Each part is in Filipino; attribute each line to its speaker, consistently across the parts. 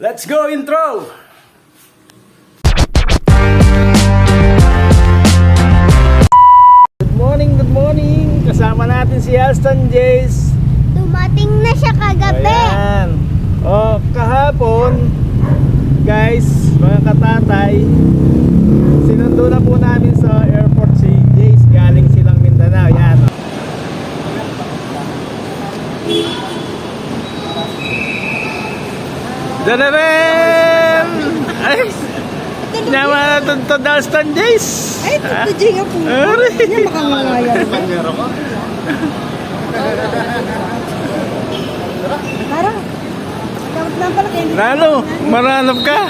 Speaker 1: Let's go intro! Good morning, good morning! Kasama natin si Alston Jace.
Speaker 2: Dumating na siya kagabi.
Speaker 1: Ayan. O, kahapon, guys, mga katatay, sinundo na po namin sa airport si Jace. Galing silang Mindanao. Yan. Dadadam! Ay! Nyama na tuntod Alston Jace.
Speaker 3: Ay, tutudyo nga po.
Speaker 1: Ari.
Speaker 3: Niya makangangayan. Parang, dapat na pala kayo.
Speaker 1: Lalo, maranap ka.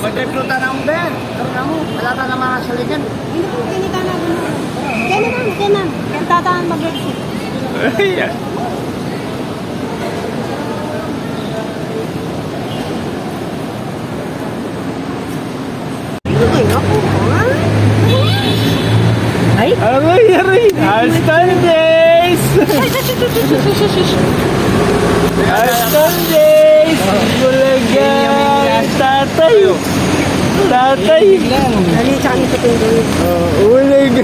Speaker 4: Magdepluta na ang ben. Karena mo, wala ka na mga saligan.
Speaker 3: Hindi po, na ma'am, kaya ma'am. Kaya tataan.
Speaker 1: Ay, aray! Alston Days! Alston Days! Bulaga! Tatay! Tatay!
Speaker 3: Dali, tsaka nito
Speaker 1: Oh, ulig!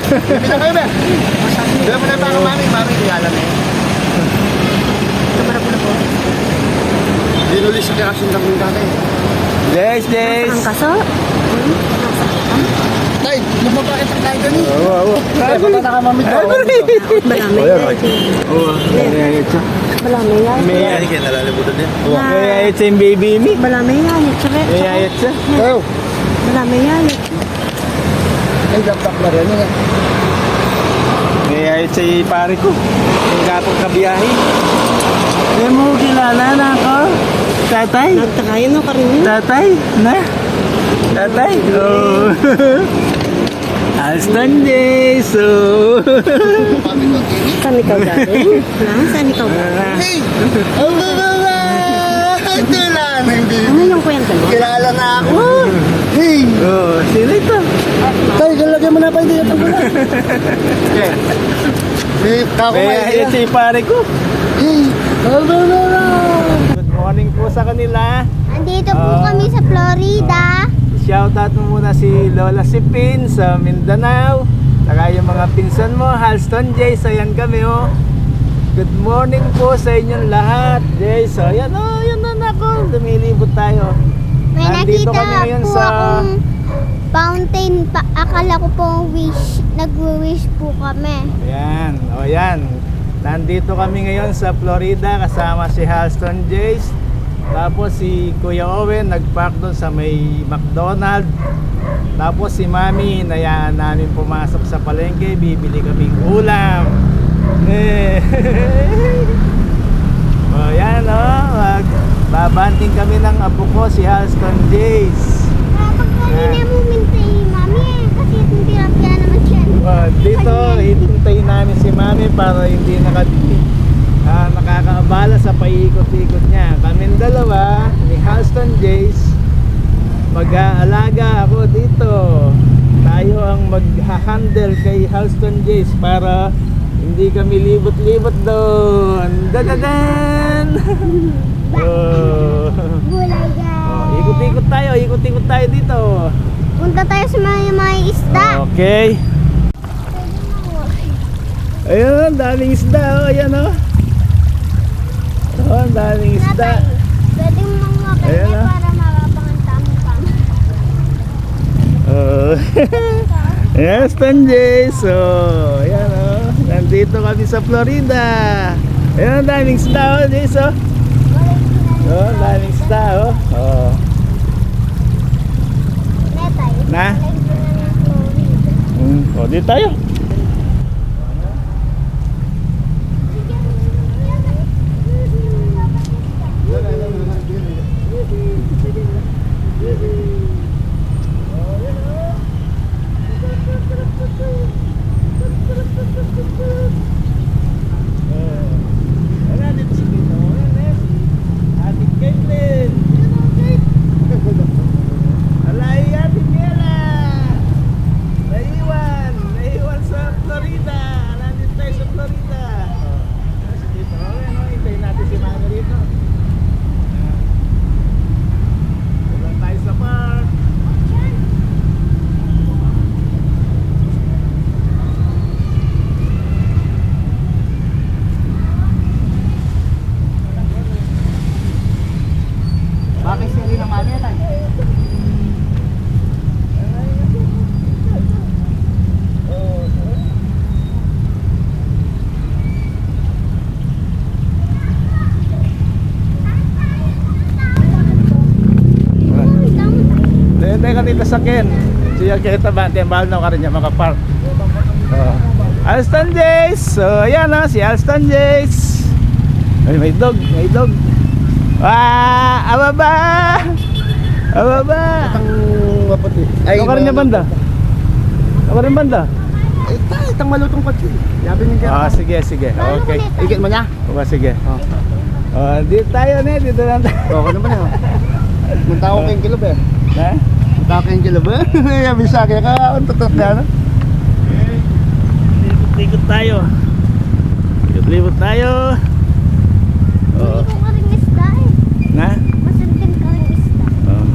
Speaker 4: Dala mo na pa ang mami. Mami, kilala na yun.
Speaker 3: Kamara po na po.
Speaker 4: Dinulis sa kakasin ng mga tatay.
Speaker 1: Days, Days!
Speaker 3: Ang kaso?
Speaker 4: Tay, lumabakit ang tayo ganun.
Speaker 1: Oo, oo.
Speaker 4: Tay, baka na ka mami to.
Speaker 3: Malami yan.
Speaker 1: Oo, kaya ito.
Speaker 3: Malami yan.
Speaker 1: May
Speaker 4: kayo nalalimutan din.
Speaker 1: Kaya ito yung baby me.
Speaker 3: Malami yan. Tsaka,
Speaker 1: Kaya ito.
Speaker 4: Oh,
Speaker 3: malami yan.
Speaker 4: ay dapat na rin. eh.
Speaker 1: Kaya ito yung pare ko. Yung gatong kabiyahe. Kaya mo kilala na ako. Tatay.
Speaker 3: Nagtakayan no, karin
Speaker 1: Tatay, na? Tatay? Oh. Alston Days, oh.
Speaker 3: Saan ikaw galing? Na? Saan ikaw galing?
Speaker 4: Hey! Oh, ba, ba, ba! Kilala na yung baby.
Speaker 3: Ano yung kwento mo?
Speaker 4: Kilala na ako. Hey!
Speaker 1: oh, sino ito?
Speaker 4: Tay, kalagyan mo na pa hindi ito muna. Hey, kako may
Speaker 1: ito yung pare ko.
Speaker 4: Hey! Oh, ba, ba, ba!
Speaker 1: Good morning po sa kanila.
Speaker 2: Andito po
Speaker 1: Ah.
Speaker 2: kami sa Florida.
Speaker 1: Shoutout mo muna si Lola Sipin sa Mindanao. Saka yung mga pinsan mo, Halston Jace, ayan kami oh. Good morning po sa inyong lahat. Jace, so ayan oh, ayan na nako. Lumilibot tayo.
Speaker 2: May
Speaker 1: Nandito
Speaker 2: nakita
Speaker 1: kami ngayon
Speaker 2: po
Speaker 1: sa-
Speaker 2: akong fountain. Pa, akala ko po wish. Nag-wish po kami.
Speaker 1: Ayan, o yan. Nandito kami ngayon sa Florida kasama si Halston Jace. Tapos si Kuya Owen nagpark doon sa may McDonald. Tapos si Mami hinayaan namin pumasok sa palengke. Bibili kaming ulam. Eh. o yan o. Mag, babanting kami ng apo ko si Halston Jace.
Speaker 2: Kapag kanina mo mintay, mami eh. Kasi hindi lang naman siya.
Speaker 1: Uh, dito, hihintayin namin si Mami para hindi naka, ah, nakakaabala sa paikot-ikot niya. Kaming dalawa, ni Halston Jace, mag-aalaga ako dito. Tayo ang mag-handle kay Halston Jace para hindi kami libot-libot doon. Dadadan! oh. Oh, ikot-ikot tayo, ikot-ikot tayo dito.
Speaker 2: Punta tayo sa mga, mga isda.
Speaker 1: Okay. Ayun, daming isda. Oh, ayan oh. Oh, ang daming isda.
Speaker 2: Pwede mga
Speaker 1: Ayan,
Speaker 2: kanya
Speaker 1: ah.
Speaker 2: para makapangan tamo
Speaker 1: Oh. yes, Tanjay. So, ayan oh. Nandito kami sa Florida. Ayan, ang daming isda oh, Jace oh. Oh, ang daming isda oh. Oh.
Speaker 2: Netay.
Speaker 1: Na?
Speaker 2: Florida.
Speaker 1: Mm, oh, dito tayo. Ayan, dito si Kito. Ayan, eh. Ate Caitlin. Ayan, oh, Kate. Alay, Ate Miela. Naiwan. Naiwan dito sa Ken. Siya kita ba? Tembal na ka rin niya makapark. Oh. Alston Jays! So, ayan na, si Alston Jays. Ay, may dog, may dog. Wah, ababa! Ababa!
Speaker 4: Ang maputi.
Speaker 1: Ikaw ka rin niya banda? Ka rin banda?
Speaker 4: Ay, tayo, itang malutong patsi. Yabi niya
Speaker 1: Ah, sige, sige. Okay.
Speaker 4: Ikit mo niya?
Speaker 1: Okay, sige.
Speaker 4: Oh.
Speaker 1: Oh, dito tayo na, dito lang tayo.
Speaker 4: Oo, ano ba niya? Munta ako kayong kilob eh.
Speaker 1: Ha?
Speaker 4: Kayong kilob eh. Yabi sa akin ka, ang tutok ka na.
Speaker 1: Likot tayo. Likot tayo. Oh.
Speaker 2: Hindi ko ka rin isda eh.
Speaker 1: Na?
Speaker 2: Masundin ka rin isda.
Speaker 1: Oh.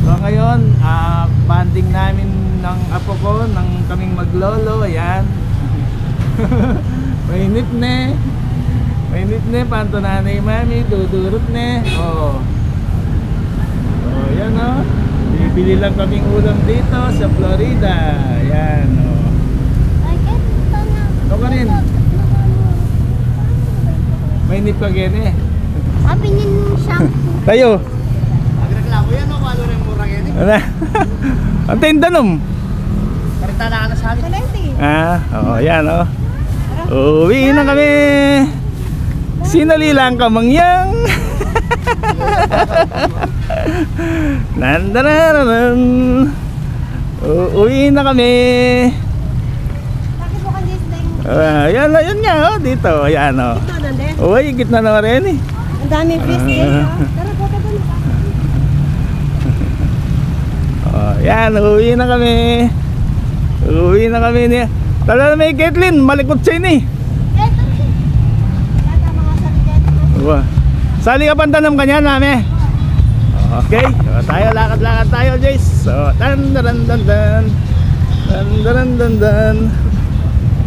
Speaker 1: So ngayon, ah banding namin ng apo ko, ng kaming maglolo, ayan. Mainit ne. Mainit ne, panto nanay mami, dudurot ne. Oh. Oh, yan oh. Bibili lang kaming ulam dito sa Florida. Ayan oh.
Speaker 2: Ay, eto na.
Speaker 1: Ikaw ka rin. Mainit pa gene eh.
Speaker 2: Sabi niya nung shampoo.
Speaker 1: Tayo.
Speaker 4: Agreklamo yan, no? Walo rin murang yan eh.
Speaker 1: Ano? Ang tindanom.
Speaker 4: Karita na ka na sa akin.
Speaker 1: Ah, oo, yan oh. Uwi na kami. Sinali lang kamangyang. Nandararan. Uuwi na kami.
Speaker 3: Bakit mo yung
Speaker 1: Ah, yan, yan nga oh, dito. Ayan oh.
Speaker 3: ito nandun?
Speaker 1: Uy, gitna na rin eh.
Speaker 3: Ang daming fish ha. Tara, bota doon.
Speaker 1: Oh, yan, uuwi na kami. Uuwi na kami niya. Tala na may Caitlyn, malikot siya.
Speaker 2: Eto siya.
Speaker 3: Lahat ng mga.
Speaker 1: Wow. Sali ka pantanam kanya nami. Okay, so, tayo lakad-lakad tayo, Jace. So, dan dan dan dan. Dan dan dan dan.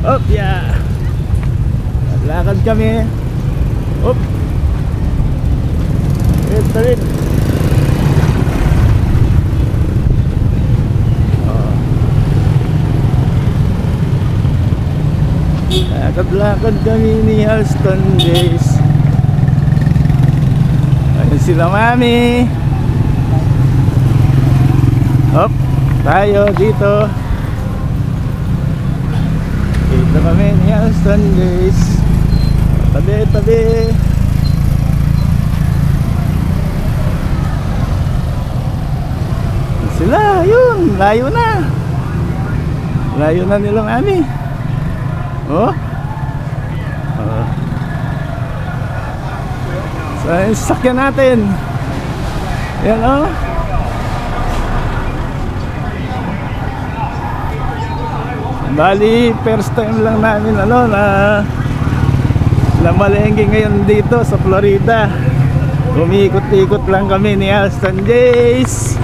Speaker 1: Op, yeah. Lakad kami. Op. Wait, wait. Oh. Lakad-lakad kami ni Alston Jace. Ayun sila mami. Hop, tayo dito. Dito kami ni Alston guys. Tabi, tabi. Sila, yun, layo na. Layo na nila mami. Oh. Oh. So, yung sasakyan natin. Yan oh. Bali, first time lang namin ano na na malengke ngayon dito sa Florida. Umikot-ikot lang kami ni Alston Jace.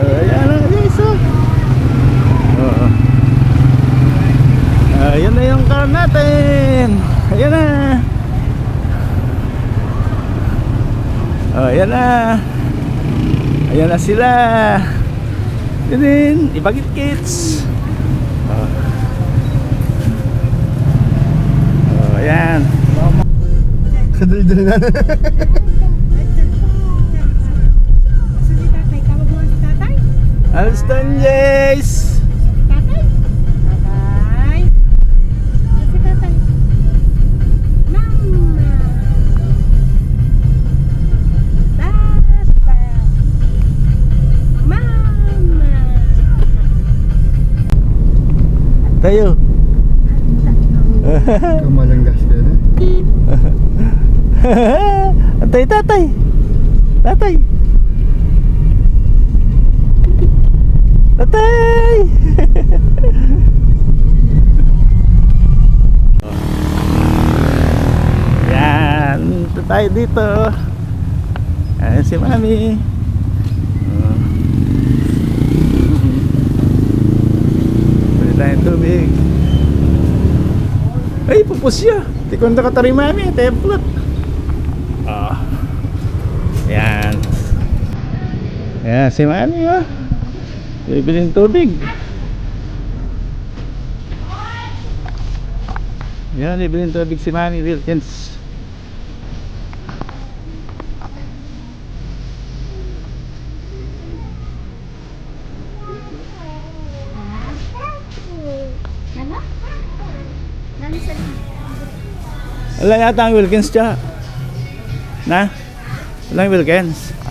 Speaker 1: Ayan na, Jace oh. Oo. Ayan na yung car natin. Ayan na. Oh, ayan na. Ayan na sila. Yun din, ibagit kids. Oh. Oh, ayan.
Speaker 4: Kadal-dal na.
Speaker 1: Alston Jace. Tayo.
Speaker 4: Kamalanggas na.
Speaker 1: Tatay, tatay. Tatay. Yan, tayo dito. Ayan si Mami. Pwede tayong tubig. Ay, pupus siya. Di ko na katari Mami, template. Ayan si Manny oh. Bibili ng tubig. Yan, bibili ng tubig si Manny Wilkins. Wala yata ang Wilkins siya. Na? Wala ang Wilkins.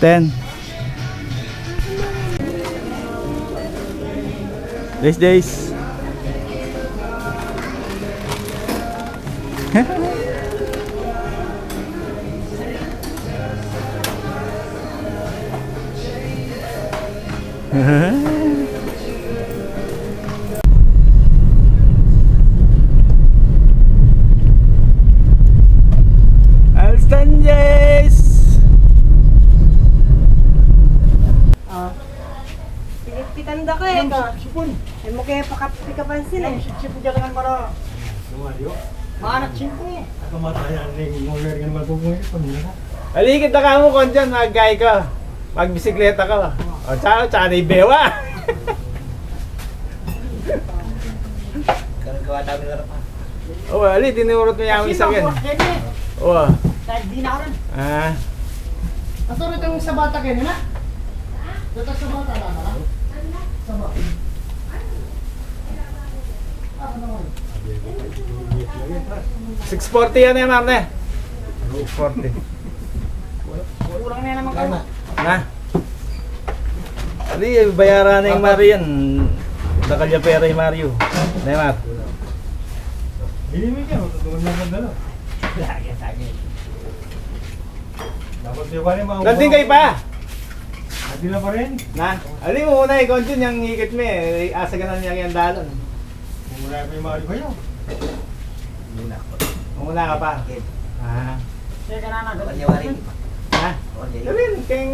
Speaker 1: 10 Days days.
Speaker 3: Huh? Uh-huh. Ay mo kaya pakapikapansin eh.
Speaker 5: Sipon ka dengan para. Manat sipon. Ako matayan ni ngulir kan magpupungi pamilya.
Speaker 1: Aligid na ka mo kon dyan, mag-gay ka. Magbisikleta ka. O, tsaka, tsaka na ibewa.
Speaker 5: Gawa namin na pa.
Speaker 1: O, ali, tinurot mo yung isang yan. O,
Speaker 3: Kahit di na
Speaker 1: ah.
Speaker 5: Ato rin itong sa bata kayo na? Dito sa bata na na? Sa bata. Ah, ano mo?
Speaker 1: 640 yan eh, Marne. 640.
Speaker 3: Kulang na naman kayo.
Speaker 1: Na? Ali, bayaran na yung Mario yan. Nakalya pera yung Mario. Neymar.
Speaker 5: Hindi mo yan, tutulungan mo ang dala. Lagi, lagi. Dapat di ba rin mga
Speaker 1: Landing kayo pa!
Speaker 5: Hindi na pa rin.
Speaker 1: Na? Ali mo muna ikaw dyan, yung higit mo eh. Asa ka na niya yung dalon.
Speaker 5: Mumula pa yung mga kayo.
Speaker 1: Muna ka pa. Ah.
Speaker 3: Sige ka na na.
Speaker 1: Ha? Sabihin, keng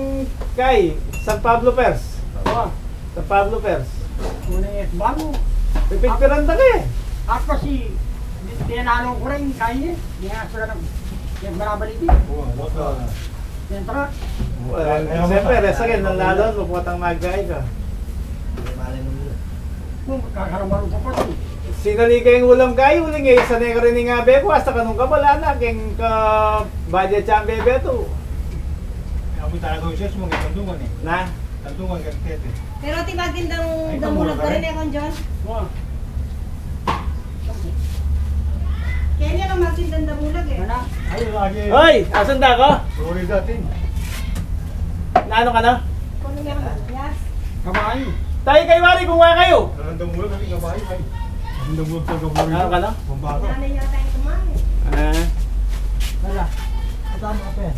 Speaker 1: Kay, San Pablo Pers.
Speaker 3: Oo.
Speaker 1: San Pablo Pers.
Speaker 3: Muna eh. Bago.
Speaker 1: Pipigpiranda ka eh.
Speaker 3: At kasi, tinanong ko rin kaya eh. Hindi nga sila nag... Yung balabalik eh.
Speaker 5: Oo, wala.
Speaker 1: Well, Siyempre, resa ka, nalalon, puputang magay ka.
Speaker 3: Kung kakaramaro pa pa eh.
Speaker 1: Sinali ka yung ulam kayo, uling eh, sanay ka rin nga beko, hasta kanong ka wala na, keng ka budget siya ang bebe to.
Speaker 5: Kami talaga yung sales mo, ngayon tandungan eh.
Speaker 1: Na?
Speaker 5: Tandungan ka tete.
Speaker 6: Pero tibagin daw damulag
Speaker 5: ka
Speaker 6: rin eh kung John.
Speaker 3: Oo.
Speaker 6: Kaya niya ka magtindang damulag eh.
Speaker 3: Wala.
Speaker 5: Ay, lagi.
Speaker 1: Hoy, asan da ko?
Speaker 5: Sorry dati.
Speaker 1: Naano ka na?
Speaker 6: Kung ano nga Yes.
Speaker 3: Kabayo.
Speaker 1: Tayo kay Wari, kung nga kayo.
Speaker 5: Narandang mo lang kami kabay. Ay, narandang mo lang kabay.
Speaker 1: Ano ka na?
Speaker 5: Pambata.
Speaker 6: Nanay niya tayo kumain.
Speaker 1: Ah,
Speaker 3: Wala. Kasama ka pa eh.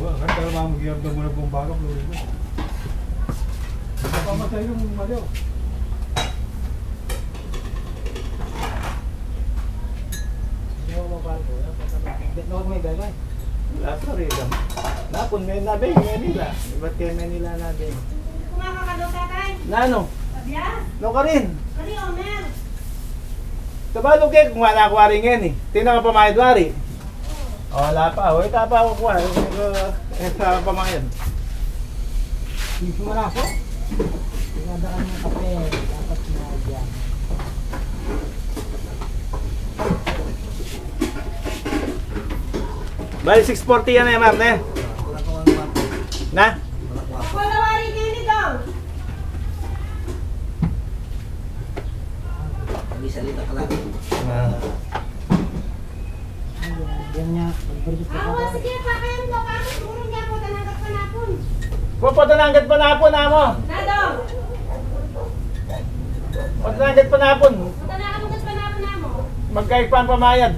Speaker 5: Wala, mau giar dah mula pembaga peluru itu. Apa masa itu mau
Speaker 3: Huwag may gagay.
Speaker 1: wala pa rin. Napon, may nabe, may nila. Ba't kayo may nila nabe?
Speaker 6: Kung makakalo tatay.
Speaker 1: Nano?
Speaker 6: Abiyas.
Speaker 1: No ka rin.
Speaker 6: Kali Omer.
Speaker 1: Kabalo kayo kung wala ko wari ngayon eh. Tina ka pamayad wari. Oh, wala pa. Wala ka pa ako kuha. Eh, sa pamayad.
Speaker 3: Hindi sumala ako. Pinadaan ng kape. Dapat na dyan.
Speaker 1: Bali, 640 yan eh, Marte. Na?
Speaker 6: Ako na wari kayo ni daw.
Speaker 1: Ah.
Speaker 3: Yan niya. Pag-produce ka
Speaker 6: Awa,
Speaker 3: pa.
Speaker 6: sige, pakayan mo. Bakit siguro niya po tanangkat pa napon.
Speaker 1: Pupuntananggat pa napon, amo.
Speaker 6: Nadaw.
Speaker 1: Pupuntananggat pa napon.
Speaker 6: Tanangkat pa napon na mo.
Speaker 1: Magkaig pa ang pamayad.